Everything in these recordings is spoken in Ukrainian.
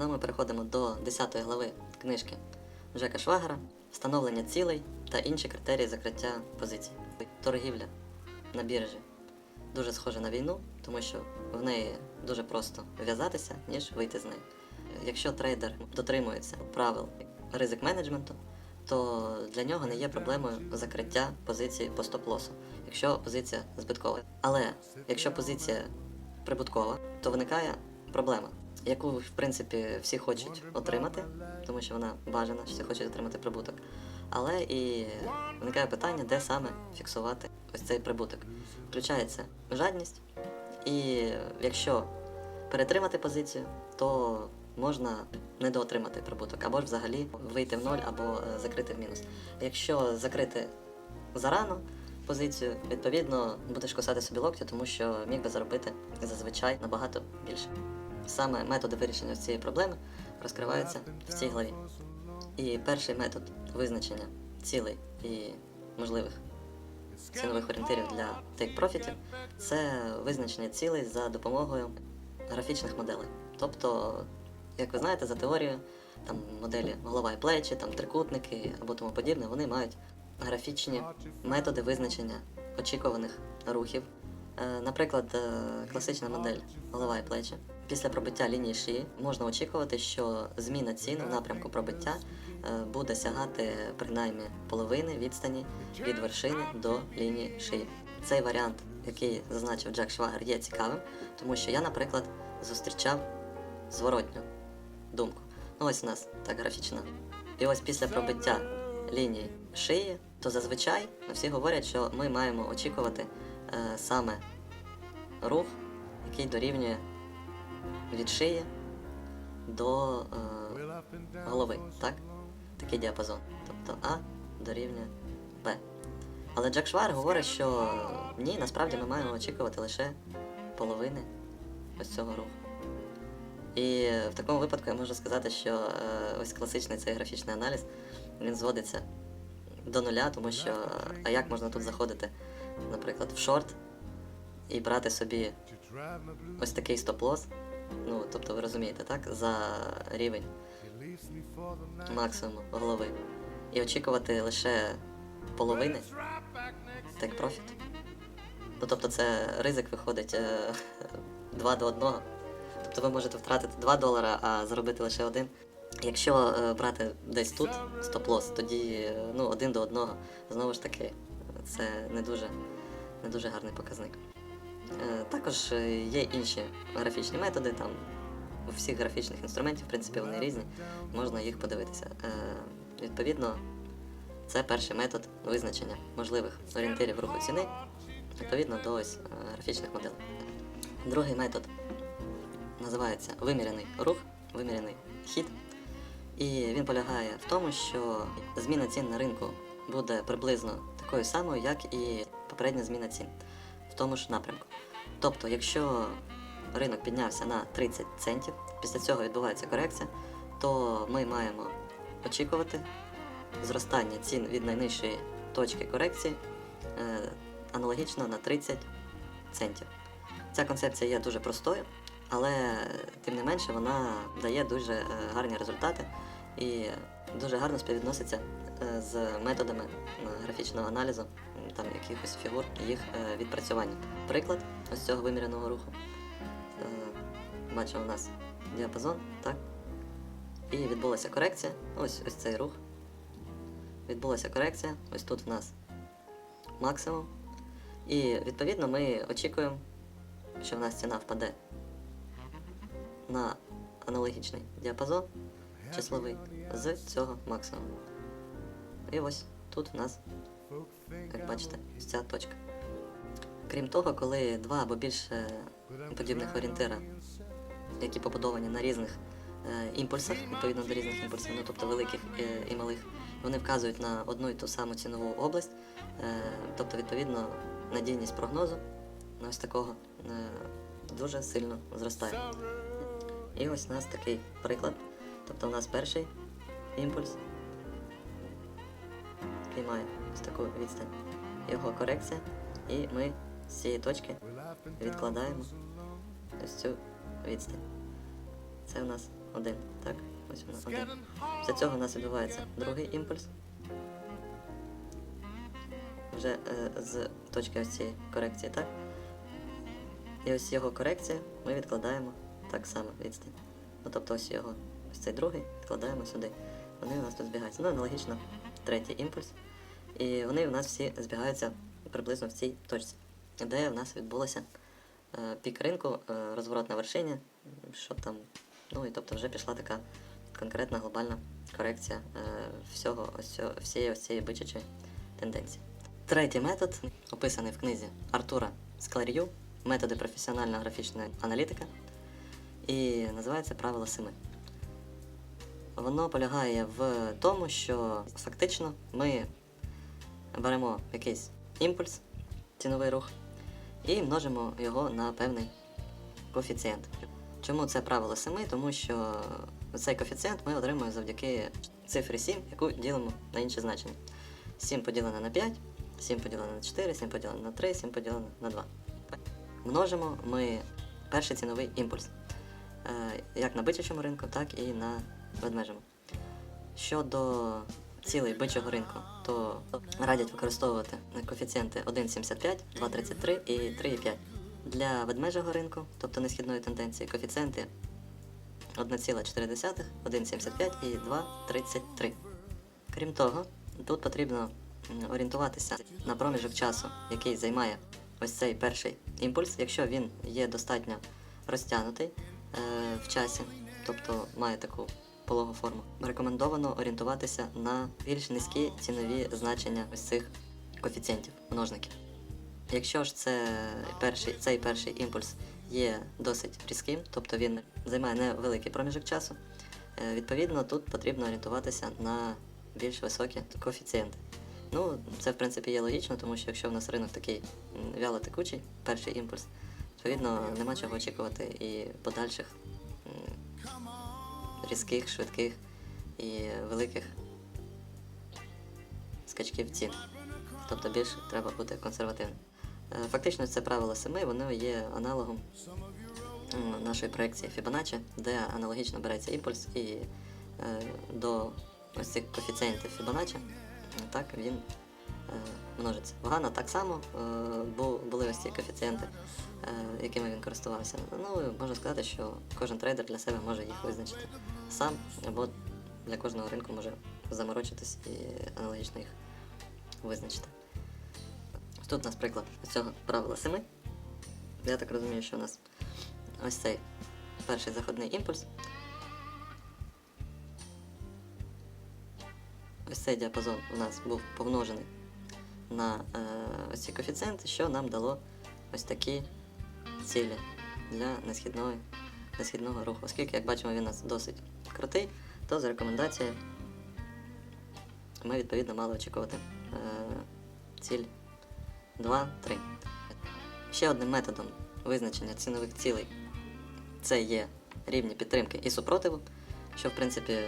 Ну, ми переходимо до 10 глави книжки Жека Швагера Встановлення цілей та інші критерії закриття позицій. Торгівля на біржі дуже схожа на війну, тому що в неї дуже просто в'язатися, ніж вийти з неї. Якщо трейдер дотримується правил ризик менеджменту, то для нього не є проблемою закриття позиції по стоп-лосу, якщо позиція збиткова. Але якщо позиція прибуткова, то виникає проблема, яку в принципі всі хочуть отримати, тому що вона бажана, всі хочуть отримати прибуток. Але і виникає питання, де саме фіксувати ось цей прибуток. Включається жадність, і якщо перетримати позицію, то можна недоотримати прибуток, або ж взагалі вийти в ноль, або е, закрити в мінус. Якщо закрити зарано позицію, відповідно будеш кусати собі локті, тому що міг би заробити зазвичай набагато більше. Саме методи вирішення цієї проблеми розкриваються в цій главі. І перший метод визначення цілей і можливих цінових орієнтирів для тейк-профітів це визначення цілей за допомогою графічних моделей. Тобто, як ви знаєте, за теорією, там моделі голова і плечі, там трикутники або тому подібне, вони мають графічні методи визначення очікуваних рухів. Е, Наприклад, е, класична модель голова і плечі. Після пробиття лінії шиї можна очікувати, що зміна цін в напрямку пробиття е, буде сягати принаймні половини відстані від вершини до лінії шиї. Цей варіант, який зазначив Джек Швагер, є цікавим, тому що я, наприклад, зустрічав зворотню думку. Ну ось у нас так графічно. І ось після пробиття лінії шиї, то зазвичай всі говорять, що ми маємо очікувати е, саме рух, який дорівнює від шиї до е, голови, так? Такий діапазон. Тобто А дорівнює Б. Але Джек Швар говорить, що ні, насправді ми маємо очікувати лише половини ось цього руху. І в такому випадку я можу сказати, що е, ось класичний цей графічний аналіз він зводиться до нуля, тому що е, а як можна тут заходити, наприклад, в шорт і брати собі ось такий стоп-лос, ну тобто ви розумієте, так, за рівень максимуму голови. І очікувати лише половини take profit. Ну тобто це ризик виходить е, 2 до 1. Тобто ви можете втратити 2 долара, а заробити лише один. Якщо е, брати десь тут стоп-лос, тоді е, ну, один до одного. Знову ж таки, це не дуже, не дуже гарний показник. Е, також е, є інші графічні методи, там у всіх графічних інструментів, в принципі, вони різні, можна їх подивитися. Е, відповідно, це перший метод визначення можливих орієнтирів руху ціни відповідно до ось графічних моделей. Другий метод називається вимірений рух, вимірений хід. І він полягає в тому, що зміна цін на ринку буде приблизно такою самою, як і попередня зміна цін в тому ж напрямку. Тобто, якщо ринок піднявся на 30 центів, після цього відбувається корекція, то ми маємо очікувати зростання цін від найнижчої точки корекції е, аналогічно на 30 центів. Ця концепція є дуже простою, але тим не менше вона дає дуже е, гарні результати і дуже гарно співвідноситься з методами е, графічного аналізу, там якихось фігур і їх е, відпрацювання. Приклад ось цього виміреного руху. Е, Бачимо, у нас діапазон, так? І відбулася корекція. Ось ось цей рух. Відбулася корекція. Ось тут в нас максимум. І відповідно ми очікуємо, що в нас ціна впаде на аналогічний діапазон числовий з цього максимуму. І ось тут в нас, як бачите, ця точка. Крім того, коли два або більше подібних орієнтира, які побудовані на різних е, імпульсах, відповідно до різних імпульсів, ну тобто великих е, і малих, вони вказують на одну і ту саму цінову область, е, тобто, відповідно, надійність прогнозу на ось такого е, дуже сильно зростає. І ось у нас такий приклад. Тобто у нас перший імпульс, який має ось таку відстань, його корекція, і ми з цієї точки відкладаємо ось цю відстань. Це у нас один. Так, ось воно один. Після цього у нас відбувається другий імпульс. Вже е, з точки ось цієї корекції, так? І ось його корекція ми відкладаємо так само відстань. Ну тобто ось його, ось цей другий відкладаємо сюди. Вони у нас тут збігаються. Ну, аналогічно третій імпульс. І вони у нас всі збігаються приблизно в цій точці, де в нас відбулося е, пік ринку, е, розворот на вершині, що там. Ну і тобто вже пішла така конкретна глобальна корекція е, всього ось всієї цієї бичачої тенденції. Третій метод описаний в книзі Артура Скларію Методи професіональної графічної аналітики і називається Правило семи. Воно полягає в тому, що фактично ми беремо якийсь імпульс, ціновий рух, і множимо його на певний коефіцієнт. Чому це правило 7? Тому що цей коефіцієнт ми отримуємо завдяки цифрі 7, яку ділимо на інші значення. 7 поділене на 5, 7 поділене на 4, 7 поділене на 3, 7 поділене на 2. Множимо ми перший ціновий імпульс. Е, Як на бичачому ринку, так і на ведмежому. Щодо цілей бичого ринку, то радять використовувати коефіцієнти 1,75, 2,33 і 3,5. Для ведмежого ринку, тобто несхідної тенденції, коефіцієнти 1,4, 1,75 і 2,33. Крім того, тут потрібно орієнтуватися на проміжок часу, який займає ось цей перший імпульс, якщо він є достатньо розтягнутий е, в часі, тобто має таку пологу форму. Рекомендовано орієнтуватися на більш низькі цінові значення ось цих коефіцієнтів, множників. Якщо ж це перший, цей перший імпульс є досить різким, тобто він займає невеликий проміжок часу, е, відповідно тут потрібно орієнтуватися на більш високі коефіцієнти. Ну, це в принципі є логічно, тому що якщо в нас ринок такий м, вялотекучий, перший імпульс, відповідно нема чого очікувати і подальших різких, швидких і великих скачків цін. Тобто більше треба бути консервативним. Е, Фактично це правило семи, воно є аналогом нашої проекції Fibonacci, де аналогічно береться імпульс і е, до ось цих коефіцієнтів Fibonacci, так він е, множиться. В Гана так само були ось ці коефіцієнти, якими він користувався. Ну, можна сказати, що кожен трейдер для себе може їх визначити сам, або для кожного ринку може заморочитись і аналогічно їх визначити. Тут у нас приклад цього правила 7. Я так розумію, що у нас ось цей перший заходний імпульс. Ось цей діапазон у нас був помножений на е, ось ці коефіцієнти, що нам дало ось такі цілі для несхідного руху. Оскільки, як бачимо, він у нас досить крутий, то за рекомендацією ми відповідно мали очікувати е, ціль 2, 3. Ще одним методом визначення цінових цілей це є рівні підтримки і супротиву, що в принципі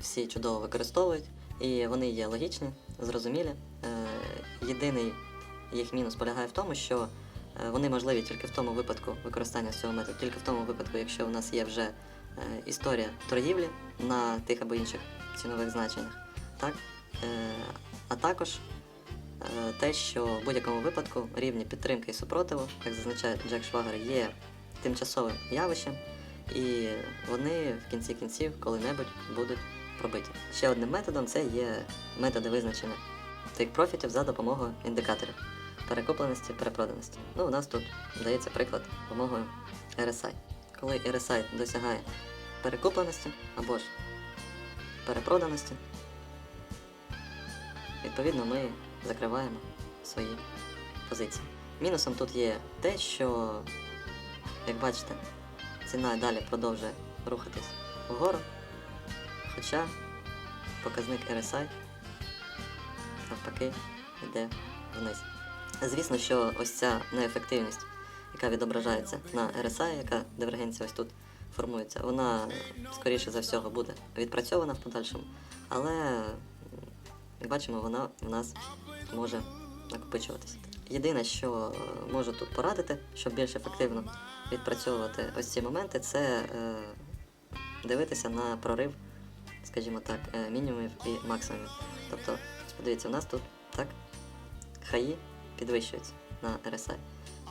всі чудово використовують, і вони є логічні, зрозумілі. Е, єдиний їх мінус полягає в тому, що е, вони можливі тільки в тому випадку використання цього методу, тільки в тому випадку, якщо у нас є вже історія торгівлі на тих або інших цінових значеннях. Так? Е, а також е, те, що в будь-якому випадку рівні підтримки і супротиву, як зазначає Джек Швагер, є тимчасовим явищем, і вони в кінці кінців коли-небудь будуть пробиті. Ще одним методом це є методи визначення тих профітів за допомогою індикаторів перекупленості, перепроданості. Ну, у нас тут дається приклад допомогою RSI. Коли RSI досягає перекупленості або ж перепроданості, відповідно ми закриваємо свої позиції. Мінусом тут є те, що, як бачите, ціна далі продовжує рухатись вгору, хоча показник RSI навпаки йде вниз. Звісно, що ось ця неефективність, яка відображається на RSI, яка дивергенція ось тут формується, вона скоріше за всього буде відпрацьована в подальшому, але як бачимо, вона в нас може накопичуватися. Єдине, що можу тут порадити, щоб більш ефективно відпрацьовувати ось ці моменти, це е, дивитися на прорив, скажімо так, е, мінімумів і максимумів. Тобто, подивіться, у нас тут так хаї підвищуються на RSI.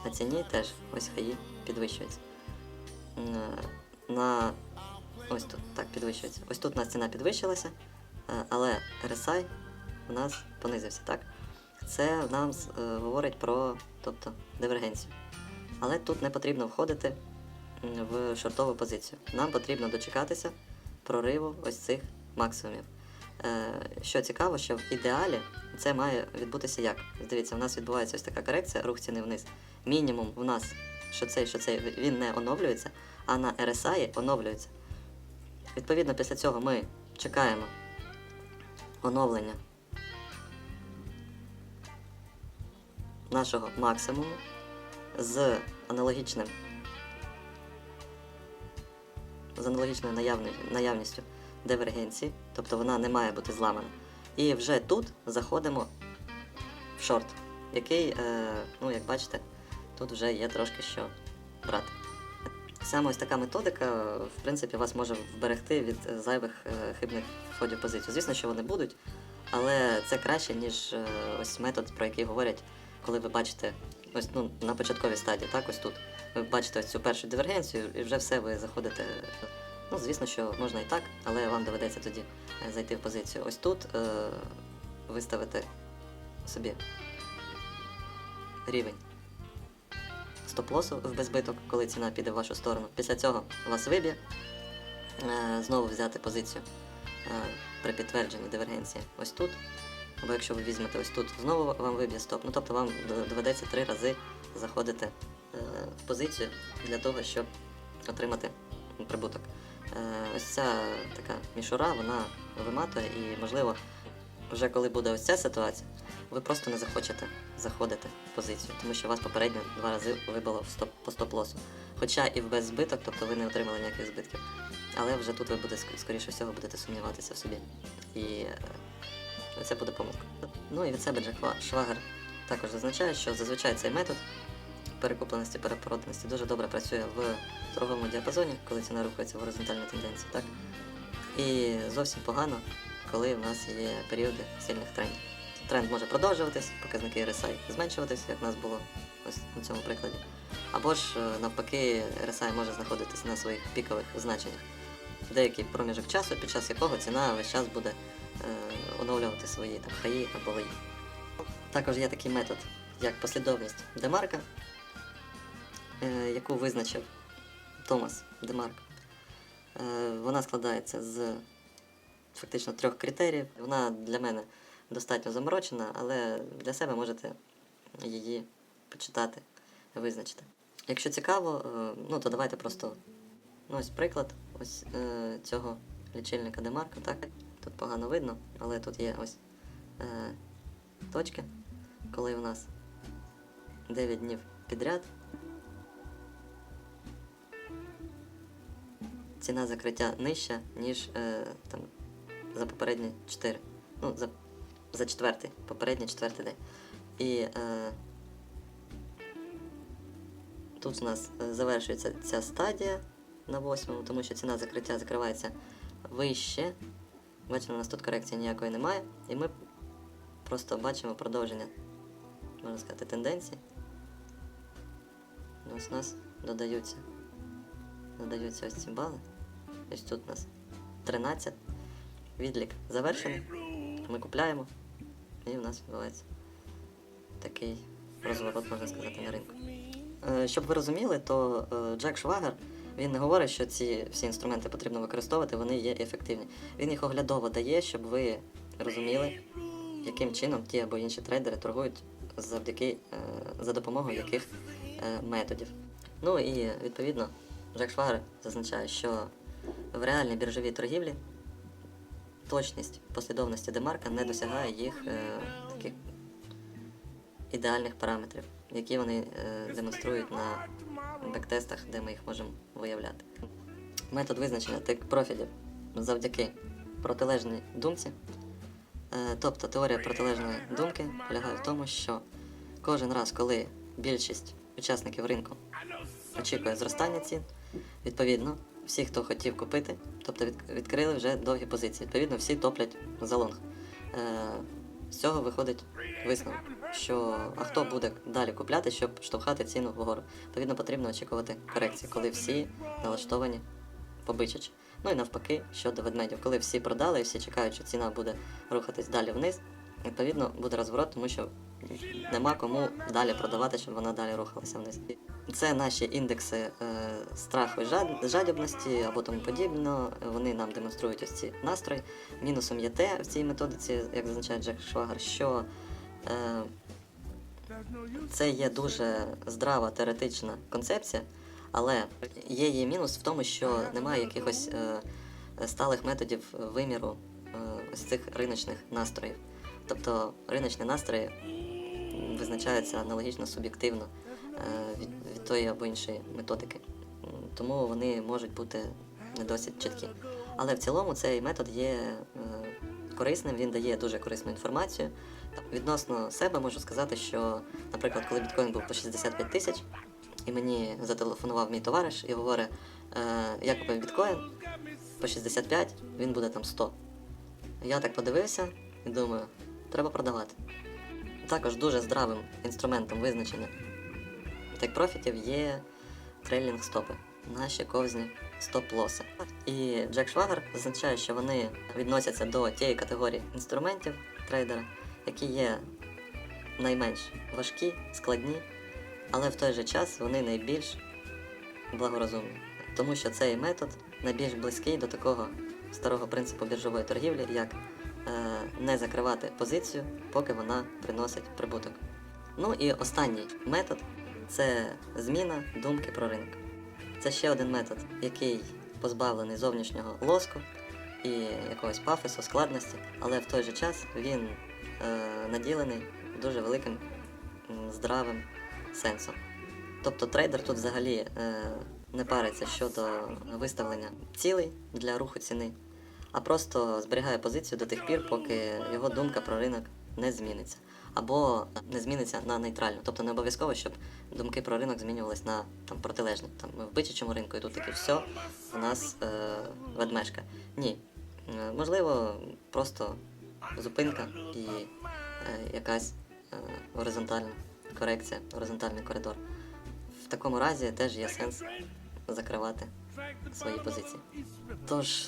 На ціні теж ось хаї підвищуються. Е, На ось тут так підвищується. Ось тут у нас ціна підвищилася, е, але RSI у нас понизився, так? Це нам е, говорить про тобто, дивергенцію. Але тут не потрібно входити в шортову позицію. Нам потрібно дочекатися прориву ось цих максимумів. Що цікаво, що в ідеалі це має відбутися як? Дивіться, у нас відбувається ось така корекція, рух ціни вниз. Мінімум в нас, що цей, що цей, він не оновлюється, а на RSI оновлюється. Відповідно, після цього ми чекаємо оновлення нашого максимуму з аналогічним з аналогічною наявністю дивергенції, тобто вона не має бути зламана. І вже тут заходимо в шорт, який, е, ну як бачите, тут вже є трошки що брати. Саме ось така методика, в принципі, вас може вберегти від е, зайвих е, хибних входів в позицію. Звісно, що вони будуть, але це краще, ніж е, ось метод, про який говорять, коли ви бачите ось ну, на початковій стадії, так, ось тут. Ви бачите ось цю першу дивергенцію, і вже все ви заходите. Ну, звісно, що можна і так, але вам доведеться тоді е, зайти в позицію. Ось тут е, виставити собі рівень стоп-лосу в безбиток, коли ціна піде в вашу сторону. Після цього вас виб'є, е, знову взяти позицію е, при підтвердженні дивергенції ось тут. Або якщо ви візьмете ось тут, знову вам виб'є стоп. Ну тобто вам доведеться три рази заходити е, в позицію для того, щоб отримати прибуток. Е, ось ця така мішура, вона виматує і, можливо, вже коли буде ось ця ситуація, ви просто не захочете заходити в позицію, тому що вас попередньо два рази вибило в стоп, по стоп-лосу. Хоча і в без збиток, тобто ви не отримали ніяких збитків. Але вже тут ви буде, скоріше всього будете сумніватися в собі. І е, це буде помилка. Ну і від себе Джек Швагер також зазначає, що зазвичай цей метод перекупленості, перепроданості дуже добре працює в торговому діапазоні, коли ціна рухається в горизонтальній тенденції, так? І зовсім погано, коли в нас є періоди сильних трендів. Тренд може продовжуватись, показники RSI зменшуватись, як в нас було ось на цьому прикладі. Або ж е, навпаки, RSI може знаходитись на своїх пікових значеннях. Деякий проміжок часу, під час якого ціна весь час буде е, оновлювати свої там, хаї або лої. Також є такий метод, як послідовність демарка, яку визначив Томас Демарк. Е, вона складається з фактично трьох критеріїв. Вона для мене достатньо заморочена, але для себе можете її почитати, визначити. Якщо цікаво, е, ну то давайте просто ну, ось приклад ось е, цього лічильника Демарка. Так? Тут погано видно, але тут є ось е, точки, коли у нас 9 днів підряд. Ціна закриття нижча, ніж е, там, за попередні 4. Ну, за, за четвертий, попередній четвертий день. І е, тут у нас е, завершується ця стадія на восьмому, тому що ціна закриття закривається вище. Бачимо, у нас тут корекції ніякої немає. І ми просто бачимо продовження, можна сказати, тенденції. Ось у нас додаються. Додаються ось ці бали. Ось тут у нас 13. Відлік завершений. Ми купляємо. І у нас відбувається такий розворот, можна сказати, на ринку. Е, Щоб ви розуміли, то е, Джек Швагер він не говорить, що ці всі інструменти потрібно використовувати, вони є ефективні. Він їх оглядово дає, щоб ви розуміли, яким чином ті або інші трейдери торгують завдяки е, за допомогою яких методів. Ну і відповідно Джек Швагер зазначає, що в реальній біржовій торгівлі точність послідовності демарка не досягає їх е, таких ідеальних параметрів, які вони е, демонструють на бектестах, де ми їх можемо виявляти. Метод визначення тик профілів завдяки протилежній думці. Е, тобто теорія протилежної думки полягає в тому, що кожен раз, коли більшість учасників ринку очікує зростання цін, відповідно всі, хто хотів купити, тобто відкрили вже довгі позиції. Відповідно, всі топлять за лонг. Е, з цього виходить висновок, що а хто буде далі купляти, щоб штовхати ціну вгору. Відповідно, потрібно очікувати корекції, коли всі налаштовані побичачи. Ну і навпаки, щодо ведмедів, коли всі продали і всі чекають, що ціна буде рухатись далі вниз, відповідно буде розворот, тому що нема кому далі продавати, щоб вона далі рухалася вниз. Це наші індекси е, страху і жадібності або тому подібно. Вони нам демонструють ось ці настрої. Мінусом є те в цій методиці, як зазначає Джек Швагар, що е, це є дуже здрава теоретична концепція, але є її мінус в тому, що немає якихось е, сталих методів виміру е, ось цих риночних настроїв. Тобто риночні настрої визначаються аналогічно суб'єктивно е, від, від тої або іншої методики. Тому вони можуть бути не досить чіткі. Але в цілому цей метод є е, корисним, він дає дуже корисну інформацію. Відносно себе можу сказати, що, наприклад, коли біткоін був по 65 тисяч, і мені зателефонував мій товариш і говорить, е, я купив біткоін по 65, він буде там 100. Я так подивився і думаю, треба продавати. Також дуже здравим інструментом визначення тейк-профітів є трейлінг стопи, наші ковзні стоп-лоси. І Джек Швагар зазначає, що вони відносяться до тієї категорії інструментів трейдера, які є найменш важкі, складні, але в той же час вони найбільш благорозумні. Тому що цей метод найбільш близький до такого старого принципу біржової торгівлі, як не закривати позицію, поки вона приносить прибуток. Ну і останній метод це зміна думки про ринок. Це ще один метод, який позбавлений зовнішнього лоску і якогось пафосу, складності, але в той же час він е, наділений дуже великим здравим сенсом. Тобто трейдер тут взагалі е, не париться щодо виставлення цілей для руху ціни, а просто зберігає позицію до тих пір, поки його думка про ринок не зміниться. Або не зміниться на нейтральну. Тобто не обов'язково, щоб думки про ринок змінювались на там, протилежні. Там, ми в бичачому ринку і тут таке все, у нас е, ведмежка. Ні. Е, можливо, просто зупинка і е, якась е, горизонтальна корекція, горизонтальний коридор. В такому разі теж є сенс закривати свої позиції. Тож,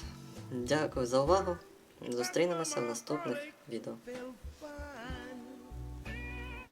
дякую за увагу. Зустрінемося в наступних відео.